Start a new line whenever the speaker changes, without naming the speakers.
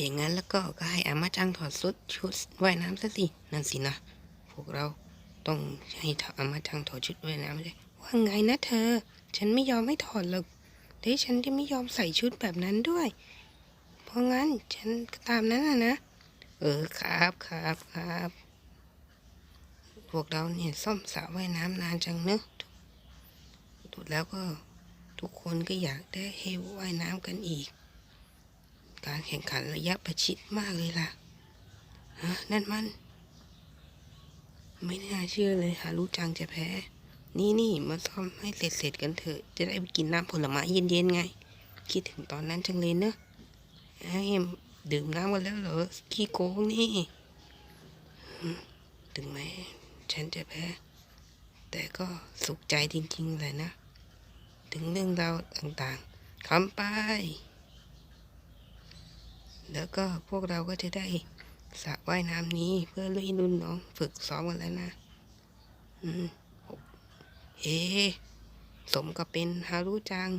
อย่างนั้นแล้วก็ก็ให้อามาจังถอดชุดชุดว่ายน้ำซะสิ นั่นสินะ พวกเราต้องให้อามาจังถอดชุดว่ายน้ำเลยว่าไงนะเธอ ฉันไม่ยอมให้ถอดหรอกเดี๋ยวฉันจะไม่ยอมใส่ชุดแบบนั้นด้วย เพราะงั้นฉันตามนั้นนะนะเออครับครับครับ พวกเราเนี่ยซ่อมสระว่ายน้ำนานจังเนอะถูกแล้วก็ทุกคนก็อยากได้ให้ว่ายน้ำกันอีก การแข่งขันระยะประชิดมากเลยล่ะ ฮะ นั่นมัน ไม่น่าเชื่อเลยฮารุจังจะแพ้ นี่นี่มาซ่อมให้เสร็จๆกันเถอะ จะได้ไปกินน้ำผลไม้เย็นๆไง คิดถึงตอนนั้นจังเลยเนอะให้ดื่มน้ำกันแล้วเหรอ ขี้โกงนี่ ถึงแม้ฉันจะแพ้ แต่ก็สุขใจจริงๆเลยนะ ถึงเรื่องราวต่างๆคำไป แล้วก็พวกเราก็จะได้สระว่ายน้ำนี้เพื่อให้รุ่นน้องฝึกซ้อมกันแล้วนะ อืมเฮ้สมกับเป็นฮารุจัง